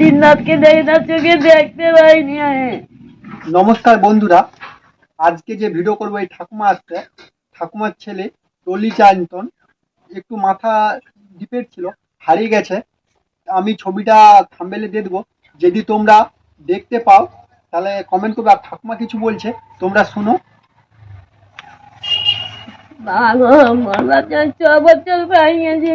দিন রাতকে দেখে চোখে দেখতে পাইনি নমস্কার বন্ধুরা আজকে যে ভিডিও করব এই ঠাকুমা আসছে। ঠাকুমার ছেলে টলি চায়ন্তন একটু মাথা ডিপেট ছিল হারিয়ে গেছে। আমি ছবিটা থাম্বেলে দিয়ে দেবো। যদি তোমরা দেখতে পাও তাহলে কমেন্ট করবে। আর ঠাকুমা কিছু বলছে তোমরা শোনো। ভালো মরবা চাই ছ বছর পাইয়েছে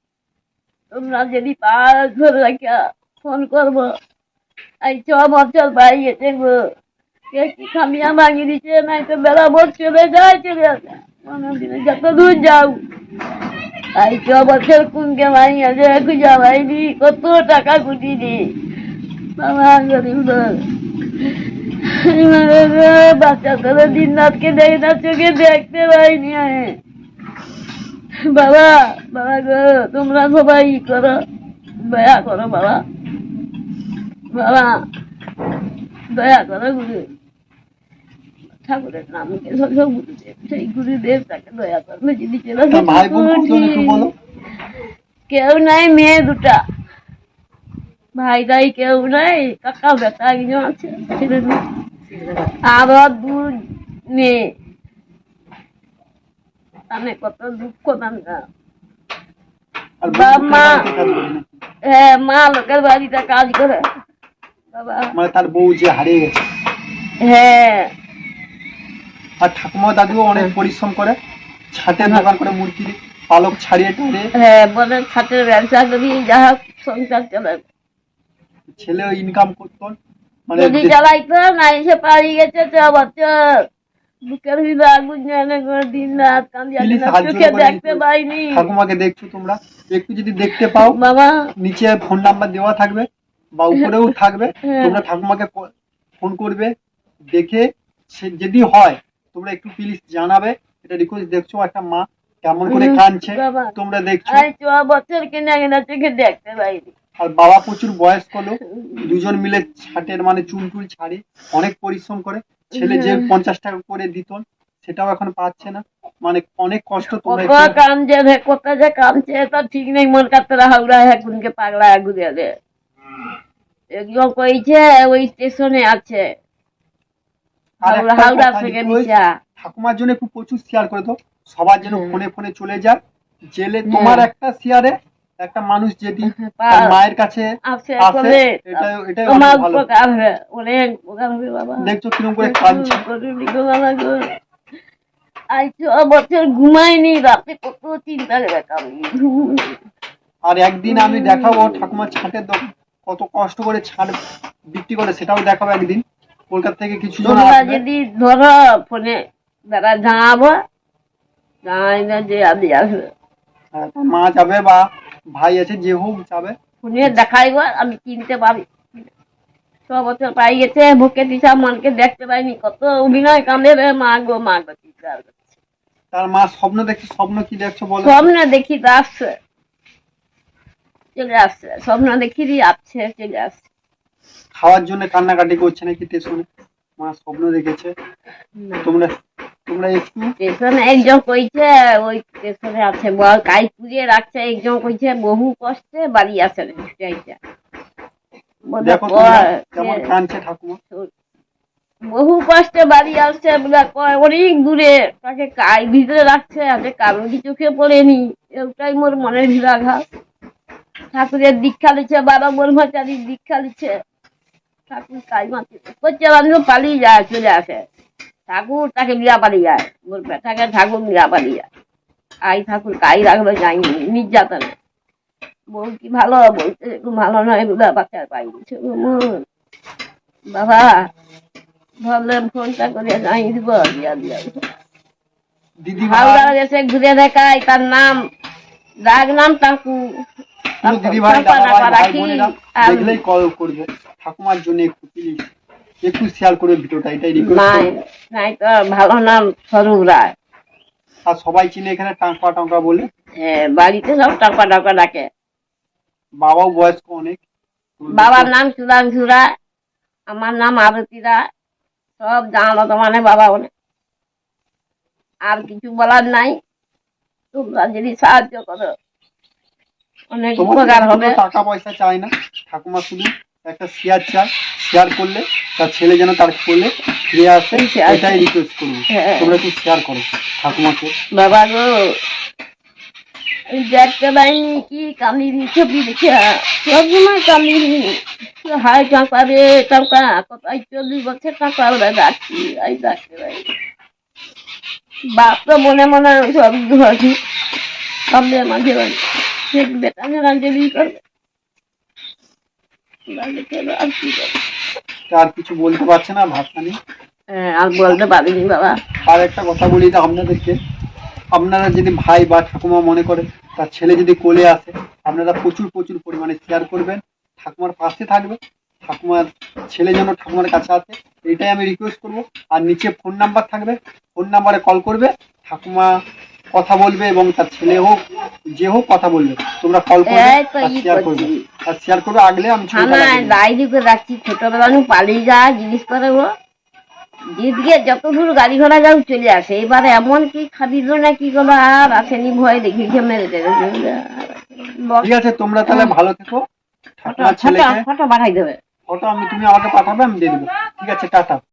তোমরা যদি পার ধরে রাখা ফোন করব এই ছ বছর গেছে গো কে কি খামিয়া ভাঙিয়ে দিচ্ছে নাই তো বেলা ভোর চলে যায়, চলে আসে। যত দূর যাও। এই ছ বছর কুনকে ভাঙিয়েছে খুঁজা ভাইনি কত টাকা কুটিনি। বাবা, গরিব লোক। বাচ্চাদের দিন রাতকে দেখে না, চোখে দেখতে পাইনি আমি। বাবা বাবা গো তোমরা সবাই করো দয়া করো বাবা। বাবা দয়া করো গুরু। ঠাকুরের নাম কে সব গুরুদেব সেই গুরুদেব তাকে দয়া করবে যদি ভাই কেউ নাই মেয়ে দুটা। ভাই দাই কেউ নাই কাকা বেটা একজন আছে। ছেলে। আরও দু মেয়ে। কত দুঃখ বাবা। হ্যাঁ মা লোকের বাড়িতে কাজ করে। বাবা। মানে তার বউ যে হারিয়ে গেছে। হ্যাঁ। আর ঠাকুমা দাদুও অনেক পরিশ্রম করে ছাটের দোকান করে মুরগির পালক ছাড়িয়ে টাড়িয়ে। হ্যাঁ বলে ছাত্রের ব্যবসা করি যা সংসার চলে। ছেলে ইনকাম করতো মানে যদি চালাইতো না এসে পালিয়ে গেছে ছ বছর। বুকের ভিতরে আগুন জানে করে দিন রাত কান্দি Please না হাত চোখে জোড় দেখতে পাইনি। ঠাকুমাকে দেখছ তোমরা? একটু যদি দেখতে পাও বাবা। নিচে ফোন নাম্বার দেওয়া থাকবে বা উপরেও থাকবে। হ্যাঁ। তোমরা ঠাকুমাকে ফোন করবে দেখে সে যদি হয় তোমরা একটু প্লিজ জানাবে। এটা রিকোয়েস্ট দেখছ একটা মা কেমন করে কাঁদছে তোমরা দেখছ। আর বছর কিনা চোখে দেখতে পাইনি। আর বাবা প্রচুর বয়স করল দুজন মিলে ছাটের মানে চুল টুল ছাড়ে অনেক পরিশ্রম করে। ছেলে যে পঞ্চাশ টাকা করে দিত সেটাও এখন পাচ্ছে না। মানে অনেক কষ্ট তোমরা কামছে যে কামছে তা ঠিক নেই মন হাওড়া হ্যাঁ কোনকে পাগলা ঘুরে দে। একজন কইছে ওই স্টেশনে আছে। হাওড়া থেকে নিচা। ঠাকুমার জন্য খুব প্রচুর শেয়ার করে দাও। সবার জন্য ফোনে ফোনে চলে যায় জেলে তোমার। একটা শেয়ারে একটা মানুষ যদি তার মায়ের কাছে আসে বলে এটা তোমার অনেক ভালো। উপকার হবে অনেক উপকার হবে বাবা। দেখছ কীরকম করে কাঁদছে। বছর ঘুমাইনি রাতে কত চিন্তা করে কামি আর একদিন আমি দেখাবো ঠাকুমার ছাটের দোকান কত কষ্ট করে ছাট বিক্রি করে সেটাও দেখাবো একদিন। কলকাতা থেকে কিছু যদি ধরো ফোনে দাদা জানাব জানাই না যে আমি আসবে। হ্যাঁ, মা যাবে বা ভাই আছে যে হোক যাবে। ফোনে দেখাইব আমি চিনতে পারি। ছ বছর পাই গেছে বুকে দিশা মনকে দেখতে পাইনি। কত অভিনয় কান্দে রে মা গো মা গো তার মা স্বপ্ন দেখছে স্বপ্ন কি দেখছ বলো? স্বপ্নে দেখি তো আসছে। চলে আসছে। স্বপ্ন দেখি দিয়ে আসছে চলে আসছে। খাওয়ার জন্য কান্নাকাটি করছে নাকি স্টেশনে মা স্বপ্ন দেখেছে। তোমরা তোমরা একটু স্টেশনে একজন কইছে ওই স্টেশনে আছে বল কাই পুড়িয়ে রাখছে একজন কইছে বহু কষ্টে বাড়ি আসে ঠাকুমা। বহু কষ্টে বাড়ি আসছে কয় অনেক দূরে তাকে কাই ভিতরে রাখছে আছে কারোরই চোখে পড়েনি এটাই মোর মনের ভিড়াঘাত ঠাকুরের দীক্ষা লিছে বাবা ব্রহ্মচারীর দীক্ষা লিছে ঠাকুর কাই মাতি করছে বান্ধব পালিয়ে যায় চলে আসে। ঠাকুর তাকে বিয়া পালিয়ে যায় মোর ঠাকুর বিয়া যায়। আই ঠাকুর কাই নির্যাতনে। বউ কি ভালো? বলতে একটু ভালো নয় বাচ্চার পাই। বাবা ভাবলাম ফোনটা করে জানিয়ে দিব দিয়া দিয়া দিদি হাওড়া ঘুরে দেখায় তার নাম। ডাক নাম টাকু দিদি ভাই রাখি, কল করবে। ঠাকুমার জন্য একটু প্লিজ একটু শেয়ার করবে ভিডিওটা এটাই নাই নাই তো ভালো নাম স্বরূপ রায় আর সবাই চিনে এখানে টাঙ্কা টাঙ্কা বলে? হ্যাঁ, বাড়িতে সব টাকা টাকা ডাকে। বাবাও বয়স্ক অনেক। বাবার নাম সুধাংশু রায় আমার নাম আরতি রায়। সব মানে বাবা বলে। আর কিছু বলার নাই। তোমরা যদি সাহায্য করো অনেক উপকার হবে। টাকা পয়সা চাই না। ঠাকুমা শুধু একটা শেয়ার চায়। শেয়ার করলে তার ছেলে যেন তার করলে ফিরে আসে এটাই রিকোয়েস্ট করব। হ্যাঁ। তোমরা একটু শেয়ার করো ঠাকুমাকে। বাবা গো দেখতে পাইনি কি কামিনি ছবি দেখে সবসময় কামিনি। হাই টাকা রে টাকা কোথায় চল্লিশ বছর টাকা ওরা ডাকছি এই ডাকতে পাই বাপ তো মনে মনে সব মাঝে মাঝে। সে বেটা মেরানতে করবে? আর কি করবে? আর কিছু বলতে পারছে না ভাষা নেই। হ্যাঁ, আর বলতে পারিনি বাবা। আর একটা কথা বলি তো আপনাদেরকে। আপনারা যদি ভাই বা ঠাকুমা মনে করে তার ছেলে যদি কোলে আসে আপনারা প্রচুর প্রচুর পরিমাণে শেয়ার করবেন। ঠাকুমার পাশে থাকবে ঠাকুমার ছেলে যেন ঠাকুমার কাছে আসে এটাই আমি রিকোয়েস্ট করব। আর নিচে ফোন নাম্বার থাকবে। ফোন নাম্বারে কল করবে। ঠাকুমা কথা বলবে এবং তার ছেলে হোক যে হোক কথা বলবে। তোমরা কল করবে শেয়ার করবে। শেয়ার করে আগলে আমি। ডায়েরি করে রাখছি ছোটবেলা আমি পালিয়ে যা জিনিস করে ও দিদিকে যত দূর গাড়ি ঘোড়া যাও চলে আসে। এবারে এমন কি খাদিল না কি করল আর আসেনি ভয় দেখিয়েছে মেরে ঠিক আছে তোমরা তাহলে ভালো থেকো। ফটো পাঠাই দেবে। ফটো আমি তুমি আমাকে পাঠাবে আমি দিয়ে দেবো। ঠিক আছে টাটা।